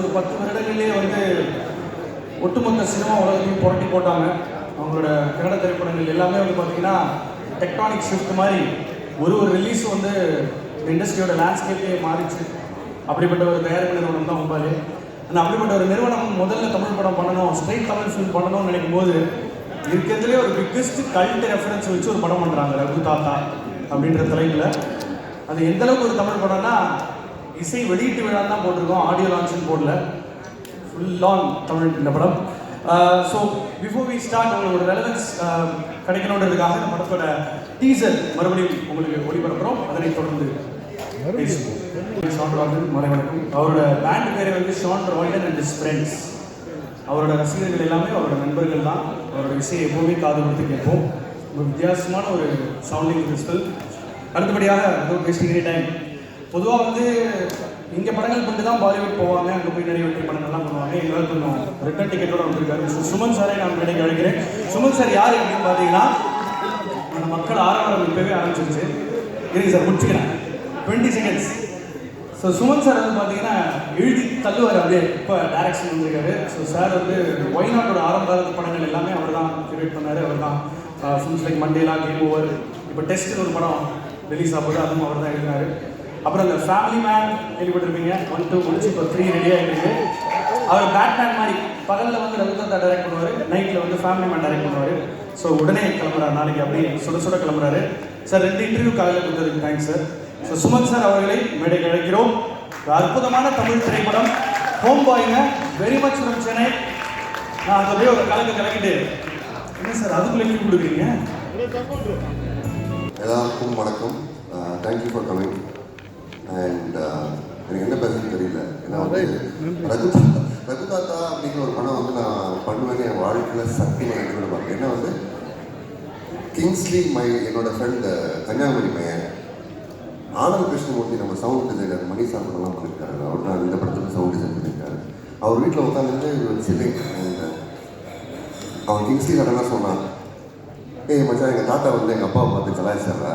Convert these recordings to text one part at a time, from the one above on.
ஒரு பத்து வருடங்களிலே வந்து ஒட்டுமொத்த சினிமா உலகத்தையும் புரட்டி போட்டாங்க. அவங்களோட கன்னட திரைப்படங்கள் எல்லாமே வந்து பார்த்தீங்கன்னா டெக்டானிக் ஷிஃப்ட் மாதிரி ஒரு ஒரு ரிலீஸ் வந்து இண்டஸ்ட்ரியோட லேண்ட்ஸ்கேப்பே மாறிச்சு. அப்படிப்பட்ட ஒரு தயாரிப்பு நிறுவனம் தான் உபாலே ஆனால் அப்படிப்பட்ட ஒரு நிறுவனம் முதல்ல தமிழ் படம் பண்ணணும் ஸ்ட்ரைட் தமிழ் ஃபிலிம் பண்ணணும்னு நினைக்கும் போது இருக்கிறதுலே ஒரு பிக்கஸ்ட் கல்ட் ரெஃபரன்ஸ் வச்சு ஒரு படம் பண்ணுறாங்க ரகு தாத்தா அப்படின்ற தலைப்பில். அது எந்தளவுக்கு ஒரு தமிழ் படம்னா இசை வெளியீட்டு விழா தான் போட்டிருக்கோம். ஆடியோ லான்ச்சுன்னு போடல. ஃபுல் ஆன் தமிழ் இந்த படம். ஸோ பிஃபோர் வி ஸ்டார்ட் உங்களுக்கு ஒரு ரெலவன்ஸ் கிடைக்கணுன்றதுக்காக இந்த படத்தோட டீசர் மறுபடியும் உங்களுக்கு ஒளிபரப்புறோம். அதனை தொடர்ந்து ஷான் ரால்டன் மலை வணக்கம். அவரோட பேண்ட் பேர் வந்து Sean Roldan and his friends அவரோட ரசிகர்கள் எல்லாமே அவரோட நண்பர்கள் தான். அவரோட இசையை எப்போவுமே காது கொடுத்து கேட்போம். ஒரு வித்தியாசமான ஒரு சவுண்டிங் கிறிஸ்டல் அடுத்தபடியாக ஏதோ பேசிக்கிற டைம் பொதுவாக வந்து இங்கே படங்கள் பண்ணிட்டு தான் பாலிவுட் போவாங்க. அங்கே போய் நிறைய வெற்றி படங்கள்லாம் பண்ணுவாங்க. எங்களால் கொஞ்சம் ரிட்டர்ன் டிக்கெட்டோட வந்திருக்காரு. சுமன் சாரை நான் மேடைக்கு அழைக்கிறேன் சுமன் சார் யார் அப்படின்னு பார்த்தீங்கன்னா அந்த மக்கள் ஆரவாரம் இப்போவே ஆரம்பிச்சிருச்சு. இருங்க சார் முடிச்சுக்கிறேன். Twenty seconds so Suman sir வந்து பார்த்தீங்கன்னா எழுதி தள்ளுவார் அப்படியே. இப்போ டேரக்ஷன் வந்திருக்காரு. ஸோ சார் வந்து ஒய்நாட்டோட ஆரம்ப காலத்து படங்கள் எல்லாமே அவர் தான் கிரியேட் பண்ணார் அவர் தான் films like Mandela game over இப்போ டெஸ்ட்னு ஒரு படம் ரிலீஸ் ஆகுது அதுவும் அவர் தான் எழுதினார். அப்புறம் இந்த ஃபேமிலி மேன் கேள்விப்பட்டிருப்பீங்க ஒன் டூ முடிச்சு இப்போ த்ரீ ரெடியாக இருக்கு அவர் பேட்மேன் மாதிரி பகலில் வந்து ரவிதந்தா டைரக்ட் பண்ணுவார் நைட்டில் வந்து ஃபேமிலி மேன் டைரக்ட் பண்ணுவார். ஸோ உடனே கிளம்புறாரு நாளைக்கு அப்படியே சுட சுட கிளம்புறாரு. சார் ரெண்டு இன்டர்வியூ காலையில் கொடுத்ததுக்கு thanks sir so Suman sir அவர்களை மேடை அழைக்கிறோம். அற்புதமான தமிழ் திரைப்படம் ஹோம் பாய்ங்க வெரி மச் ஃப்ரம் சென்னை நான் அதை அப்படியே ஒரு கலக்கு கலக்கிட்டு என்ன சார் அதுக்குள்ளே கொடுக்குறீங்க? எல்லாருக்கும் வணக்கம். தேங்க்யூ ஃபார் கமிங் அண்ட் எனக்கு என்ன பேசுறது தெரியல. ஏன்னா வந்து ரகு ரகு தாத்தா அப்படிங்கிற ஒரு படம் வந்து நான் பண்ணுவேன்னு என் வாழ்க்கையில் சத்தியமாக எனக்கு பார்ப்பேன் ஏன்னா வந்து? கிங்ஸ்லி மை என்னோட ஃப்ரெண்ட் கன்னியாகுமரி பையன். ஆனந்த் கிருஷ்ணமூர்த்தி நம்ம சவுண்ட் டிசைனர் மணி சாப்பிடலாம் பண்ணியிருக்காரு அவர் தான் இந்த படத்துக்கு சவுண்ட் டிசைன் பண்ணியிருக்காரு அவர் வீட்டில் உட்காந்துட்டு சிட்டிங் அவன் கிங்ஸ்லி சடனாக சொன்னான்? ஏய் மச்சான் எங்கள் தாத்தா வந்து எங்கள் அப்பாவை பார்த்து கலாய்ச்சாரா?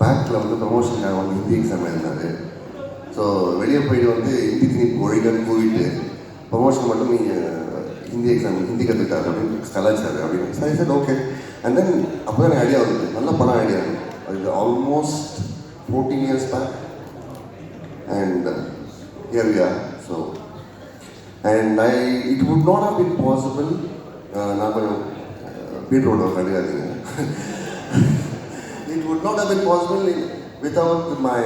பேங்க்கில் வந்து ப்ரமோஷனுக்காக வந்து ஹிந்தி எக்ஸாம் எழுதினாரு ஸோ வெளியே போயிட்டு வந்து ஹிந்தி திணிப்பு மொழிகள் போயிட்டு ப்ரமோஷன் மட்டும் நீங்கள் ஹிந்தி எக்ஸாம் ஹிந்தி கற்றுக்கிட்டாரு அப்படின்னு கலாச்சார் அப்படின்னு சரி சார் ஓகே அண்ட் தென் அப்போ தான் எனக்கு ஐடியா வருது நல்ல படம் ஐடியா அது almost fourteen years back and here we so and I it would not have been possible நான் கொஞ்சம் uh, பீட்ரோட would not have been possible without my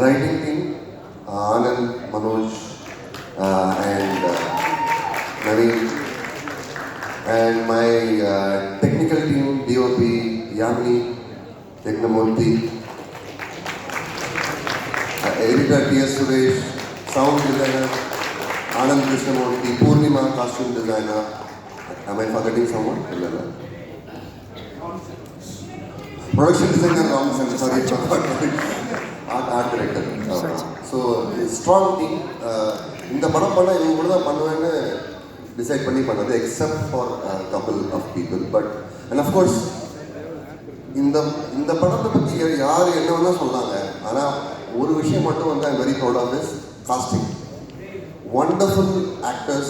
writing team, uh, Anand, Manoj, uh, and uh, Naveen, and my uh, technical team, DOP, Yami, Technamurthy, uh, editor T.S. Suresh, sound designer, Anand Krishnamurthy, Purnima, costume designer. Am I forgetting someone? Production designer, Ram sorry, art, art director. So strong team இந்த படம் பண்ண இவங்க கூட தான் பண்ணுவேன்னு decide பண்ணி பண்ணது except for couple of people but and of course இந்த இந்த படத்தை பற்றி யார் என்ன வேணா சொன்னாங்க. ஆனால் ஒரு விஷயம் மட்டும் வந்து I'm very proud of this casting wonderful actors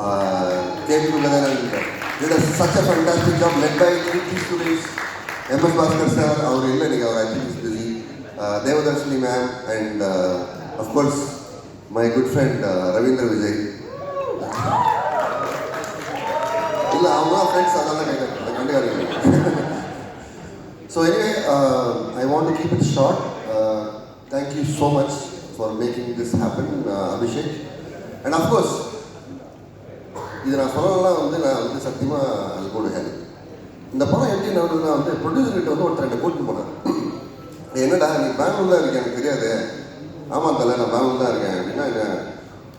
uh, came together and did a, such a fantastic MS Bhaskar sir அவர் இல்லை நீங்கள் அவர் IPS busy Devadarshini ma'am and of course my good friend Ravindra Vijay இல்லை அவங்களா friends அதெல்லாம் கேட்குறாங்க கண்டுக்காதீங்க so anyway I want to keep it short thank you so much for making this happen Abhishek and of course இது நான் சொல்லலாம் வந்து நான் வந்து சத்தியமாக அது கூட இந்த படம் எப்படி நடந்ததுன்னா வந்து ப்ரொடியூசர்கிட்ட வந்து ஒருத்தர் என்னை கூட்டிட்டு போனார். என்னடா நீ பெங்களூர் தான் இருக்கு எனக்கு தெரியாது. ஆமாம் தலை நான் பெங்களூர் தான் இருக்கேன். அப்படின்னா என்ன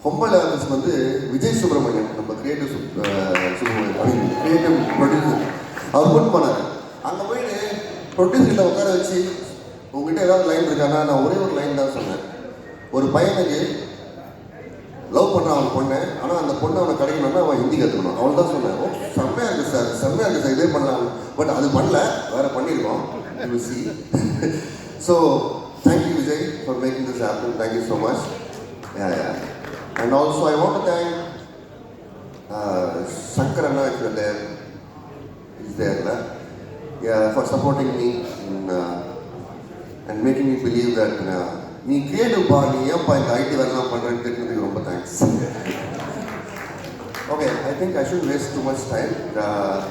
ஹொம்பல் ஆர்டிஸ்ட் வந்து விஜய் சுப்ரமணியம் நம்ம கிரியேட்டிவ் சுப்ரமணியம் கிரியேட்டிவ் ப்ரொடியூசர் அவர் கூட்டு போனார். அங்கே போயிட்டு ப்ரொடியூசர்கிட்ட உட்கார வச்சு உங்ககிட்ட ஏதாவது லைன் இருக்கானா நான் ஒரே ஒரு லைன் தான் சொன்னேன். ஒரு பையனுக்கு லவ் பண்ணுறான் அவன் பொண்ணு. ஆனால் அந்த பொண்ணு அவனை கிடைக்கணும்னா அவன் ஹிந்தி கற்றுக்கணும் அவன் தான் சொன்னேன் செம்மையாக இருக்குது சார் செம்மையாக இருக்குது சார் இதே பண்ணலாம். பட் அது பண்ணல. வேறு பண்ணியிருக்கோம் C so thank you Vijay for making this apple thank you so much yeah yeah I want I want to is there is தேர்ல for supporting me and making me believe that நீ me பா நீ கிரியேட்டிவ்ப்பா நீ ஏன்ப்பா இந்த ID வேலைலாம் பண்ணுறேன்னு கேட்டதுக்கு ரொம்ப thanks okay I think I should waste too much time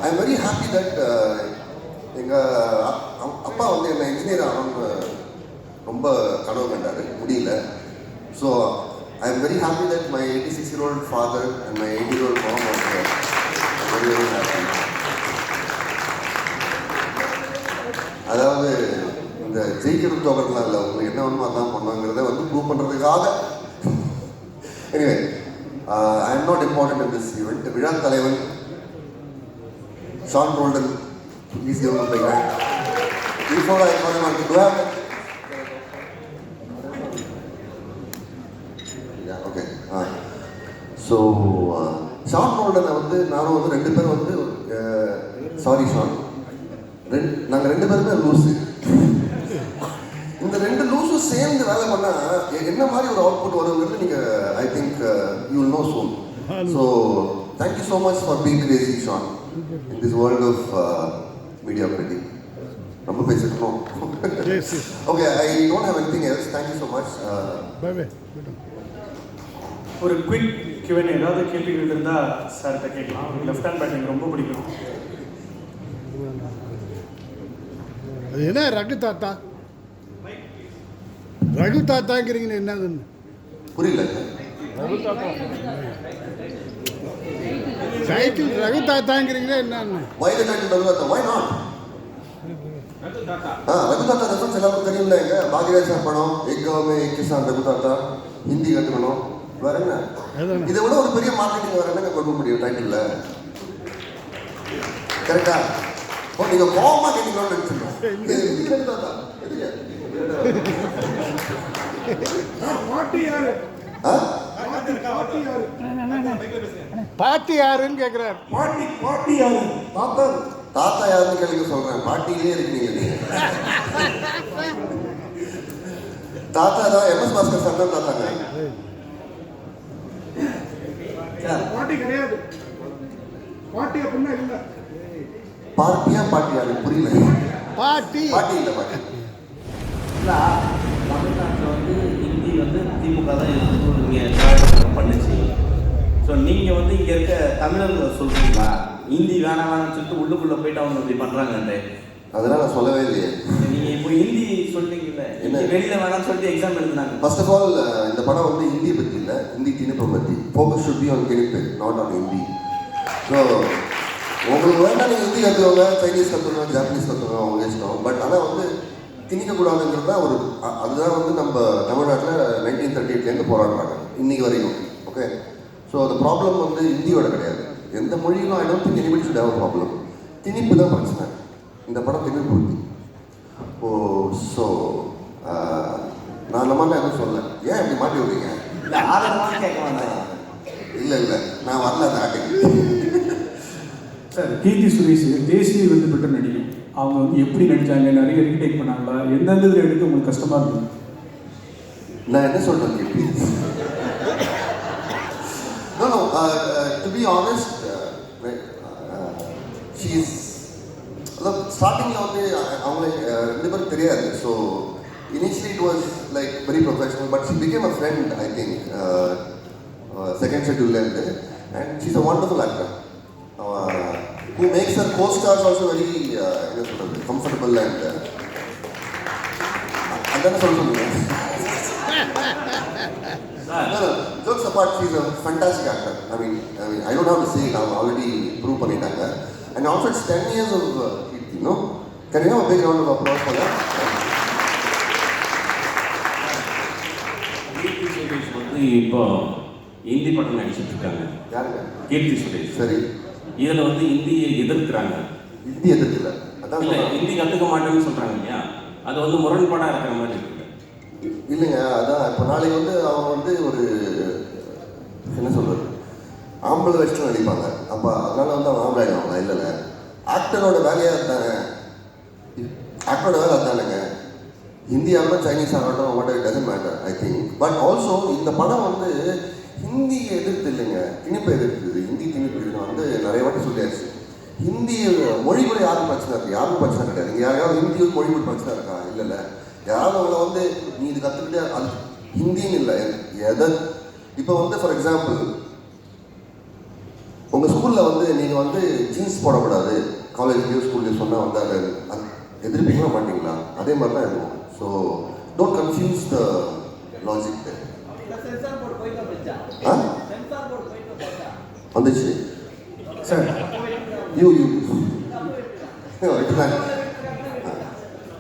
I am very happy that எங்கள் அப்பா வந்து என்ன இன்ஜினியர் ஆகணும்னு ரொம்ப கனவு கண்டார். முடியல. So I am very happy that my eighty six year old father and my eighty year old mom very very happy இந்த ஜெயிக்கிறது இல்லை. அவங்க என்ன வேணுமோ அதான் பண்ணுவாங்கிறத வந்து ப்ரூவ் பண்ணுறதுக்காக anyway I am not important in this event விழா தலைவன் Sean Roldan please give my hand before I call him to have okay ah so Sean ரோல்டனை வந்து நானும் வந்து ரெண்டு பேரும் வந்து uh, சாரி ஷான் ரெண்டு நாங்கள் ரெண்டு பேருமே லூஸு இந்த ரெண்டு லூஸும் சேர்ந்து வேலை பண்ணால் என்ன மாதிரி ஒரு அவுட்புட் வருங்கிறது நீங்கள் I think you will know soon so thank you so much for being crazy Sean in this world of media pretty ரொம்ப yes. Okay I don't have anything else thank you so much Bye bye. ஒரு quick given ஏதாவது கேள்விகள் இருந்தால் சார்கிட்ட கேட்கலாம். Left hand batting ரொம்ப பிடிக்கும். அது என்ன ரகு தாத்தா? ரகு தாத்தாங்கிறீங்கன்னு என்னதுன்னு? புரியல. சைக்கிள் ரகு தாத்தாங்கிறீங்களே என்னன்னு? Why the title Raghuthatha? Why not? Ah Raghuthatha reference எல்லாருக்கும் தெரியும்ல எங்க பாக்யராஜ் படம் எக்காவுமே கிசான் ரகுதாத்தா ஹிந்தி கற்றுக்கணும் வேற என்ன. இதை விட ஒரு பெரிய மார்க்கெட்டிங் வேற என்னங்க கொடுக்க முடியும் டைட்டில்ல கரெக்டா நீங்க கோபமா கேட்டீங்களோன்னு நினைச்சிருந்தோம் இது இது ரகுதாத்தா? எதுக்கு? பாட்டி யாருன்னு கேட்குறாரு பாட்டி பாட்டி யாரு தாத்தா தாத்தா யாருன்னு கேளுங்க சொல்றேன். பாட்டிலே இருக்கீங்க தாத்தா தான் எம்எஸ் பாஸ்கர் சார் தான் தாத்தாங்க. பாட்டி கிடையாது. பாட்டி அப்படின்னா இல்லை. பார்ட்டியா பாட்டியா? எனக்கு புரியல. பாட்டி. பாட்டி இல்ல பாட்டி. இல்லை தமிழ்நாட்டில் வந்து ஹிந்தி வந்து திமுக தான் எதிர்த்து இங்கே பண்ணுச்சு. ஸோ நீங்கள் வந்து இங்கே இருக்க தமிழர்களை சொல்கிறீங்களா ஹிந்தி வேணாம் வேணாம்னு சொல்லிட்டு உள்ளுக்குள்ளே போயிட்டு அவங்க இப்படி பண்ணுறாங்கன்ட்டு அதெல்லாம் நான் சொல்லவே இல்லையே. நீங்கள் இப்போ ஹிந்தி சொல்லிட்டீங்கல்ல என்ன? வெளியில் வேணாம்னு சொல்லிட்டு எக்ஸாம் எழுதுனாங்க. ஃபர்ஸ்ட் ஆஃப் ஆல் இந்த படம் வந்து ஹிந்தி பத்தி இல்ல ஹிந்தி திணிப்பை பத்தி. ஃபோக்கஸ் ஷுட் பி ஆன் திணிப்பு நாட் ஆன் ஹிந்தி. ஸோ உங்களுக்கு வேண்டாம் நீங்கள் ஹிந்தி கற்றுக்கோங்க சைனீஸ் கற்றுக்கோங்க ஜாப்பனீஸ் கற்றுக்கோங்க அவங்க இஷ்டம். பட் ஆனால் வந்து திணிக்கக்கூடாதுங்கிறது தான் ஒரு அதுதான் வந்து நம்ம தமிழ்நாட்டில் நைன்டீன் தேர்ட்டி எயிட்லேருந்து போராடுறாங்க. இன்னைக்கு வரைக்கும் ஓகே ஸோ அந்த ப்ராப்ளம் வந்து ஹிந்தியோட கிடையாது. எந்த மொழியிலும் I don't think anybody should have problem திணிப்பு தான் பிரச்சனை. இந்த படம் திணிப்பு ஓ ஸோ நான் அந்த மாதிரிலாம் எதுவும் சொல்ல ஏன் இப்படி மாட்டி விடுறீங்க? இல்லை இல்லை நான் வரல அந்த ஆட்டுக்கு. சார் கீர்த்தி சுரேஷ் தேசிய விருது பெற்ற நடிகை. அவங்க வந்து எப்படி நடிச்சாங்க நிறைய ரீடேக் பண்ணாங்களா? எந்தெந்த இதில் எடுக்க உங்களுக்கு கஷ்டமா இருந்தது? நான் என்ன சொல்றேன் கேள்வி no no uh, uh, to be honest uh, uh, she's அதான் ஸ்டார்டிங்கில் வந்து அ- ரெண்டு பேரும் தெரியாது. So initially it was like very professional but she became a friend I think second ஷெட்யூல்லேருந்து and she's a wonderful actor makes our co stars also very என்ன சொல்கிறது comfortable and அதானே சொல்ல சொல்லுங்கள் sir No, no. Jokes apart, she's a fantastic actor. I mean, I mean, I don't have to say it. I've already proved பண்ணிட்டாங்க. And also, it's 10 years of uh, Kirti, no? Can you have a big round of applause for that? Keerthy Suresh வந்து இப்போ ஹிந்தி படம் நடிச்சிட்டு இருக்காங்க யாருங்க கீர்த்தி சுரேஷ் சரி இதில் வந்து ஹிந்தியை எதிர்க்கிறாங்க. ஹிந்தி எதிர்க்கல. அதான் இல்லை. ஹிந்தி கற்றுக்க மாட்டேன்னு சொல்கிறாங்க இல்லையா? அது வந்து முரண்பாடாக இருக்கிற மாதிரி இருக்குது இல்லைங்க அதான் இப்போ நாளைக்கு வந்து அவங்க வந்து ஒரு என்ன சொல்றது? ஆம்பளை வச்சுட்டு நடிப்பாங்க அப்போ அதனால வந்து அவங்க ஆம்பளை ஆகிடுவாங்க இல்லைல்ல ஆக்டரோட வேலையாக இருந்தாங்க ஆக்டரோட வேலை ஹிந்தி ஆகட்டும் சைனீஸ் ஆகட்டும் what it doesn't matter I think but also இந்த படம் வந்து ஹிந்தியை எதிர்த்து இல்லைங்க. திணிப்பை எதிர்த்து ஹிந்தி திணிப்பு வந்து நிறைய வாட்டி சொல்லியாச்சு. ஹிந்தி மொழி கூட யாரும் பிரச்சனை இருக்கு? யாருக்கும் பிரச்சனை கிடையாது. இங்கே யாராவது ஹிந்தி வந்து மொழி கூட பிரச்சனை இருக்கா? இல்லை இல்லை. யாராவது அவங்கள வந்து நீ இது கற்றுக்கிட்டு அது ஹிந்தின்னு இல்லை. எதை இப்போ வந்து ஃபார் எக்ஸாம்பிள் உங்கள் ஸ்கூலில் வந்து நீங்கள் வந்து ஜீன்ஸ் போடக்கூடாது. காலேஜ்லேயோ ஸ்கூல்லையோ சொன்னால் வந்து அதை அது எதிர்ப்பீங்களா மாட்டீங்களா? அதே மாதிரி தான் இருக்கும் so don't confuse the logic வந்துச்சு. சார் யூ யூ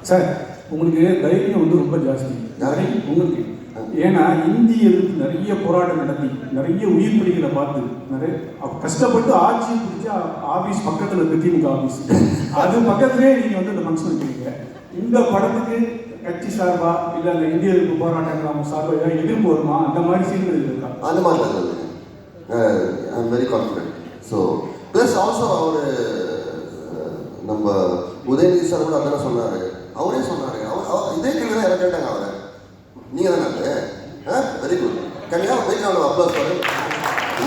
சார் உங்களுக்கு தைரியம் வந்து ரொம்ப ஜாஸ்தி. யாரு? உங்களுக்கு. ஏன்னா இந்தி எதிர்த்து நிறைய போராட்டம் நடத்தி நிறைய உயிர் பலிகளை பார்த்து நிறைய கஷ்டப்பட்டு ஆட்சி பிடிச்ச ஆபீஸ் பக்கத்துல இருக்கு திமுக ஆபீஸ் அது பக்கத்துலேயே நீங்க வந்து இந்த ஃபங்க்ஷன் வைக்கிறீங்க இந்த படத்துக்கு கட்சி சார்பா இல்ல அந்த இந்தியர்களுக்கு எதிர்ப்பு நம்ம சார்பா ஏதாவது எதிர்ப்பு வருமா? அந்த மாதிரி சீன்கள் இருக்கா? அந்த மாதிரி தான் இருந்தது I am very confident so plus also அவர் நம்ம உதயநிதி சார் கூட அதெல்லாம் சொன்னார். அவரே சொன்னார். அவர் அவர் இதே கேள்வி தான் கேட்டாங்க அவரை. நீங்கள் தானே ஆ வெரி குட் கல்யாணம் போய் நான் அப்ளோஸ் பண்ணு.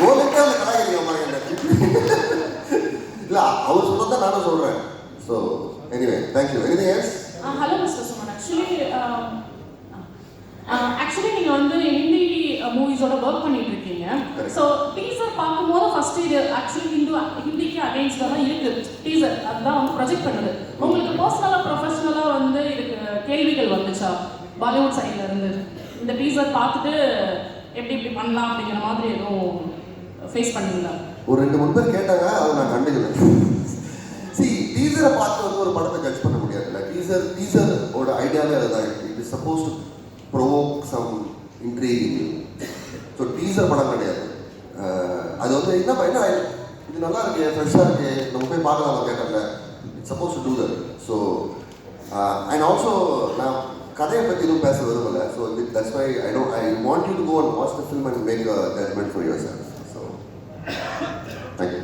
ஓகே அந்த கலாய்க்கிறீங்க அம்மா என்ன இல்லை அவர் சொன்னதான் நானும் சொல்கிறேன் so anyway thank you anything else hello mister Suman actually actually நீங்கள் வந்து ஹிந்தி மூவிஸோட ஒர்க் பண்ணிட்டு இருக்கீங்க. ஸோ டீசர் பார்க்கும்போது ஃபர்ஸ்ட் இது ஆக்சுவலி ஹிந்து ஹிந்திக்கு அகைன்ஸ்டாக தான் இருக்கு. டீசர் அதுதான் வந்து ப்ரொஜெக்ட் பண்ணுது. உங்களுக்கு பர்சனலாக ப்ரொஃபஷனலாக வந்து இதுக்கு கேள்விகள் வந்துச்சா? பாலிவுட் சைடில் இருந்து. இந்த டீசர் பார்த்துட்டு எப்படி இப்படி பண்ணலாம் அப்படிங்கிற மாதிரி எதுவும் ஃபேஸ் பண்ணீங்களா ஒரு ரெண்டு மூணு பேர் கேட்டாங்க அதை நான் கண்டுக்கல. டீசரை பார்த்து வந்து ஒரு படத்தை ஜட்ஜ் பண்ண முடியாதுல்ல டீசர் டீசர் ஓட ஐடியாவே அதுதான் it is suppose to provoke some intriguing so teaser படம் கிடையாது. அது வந்து என்ன என்ன இது நல்லா இருக்கு ஃப்ரெஷ்ஷாக இருக்கு. நம்ம போய் பார்க்கலாம் கேட்டல it's suppose to do that so and also நான் கதையை பற்றி எதுவும் பேச விரும்பல. So that's why I don't I want you to go and watch the film and make a judgment for yourself so thank you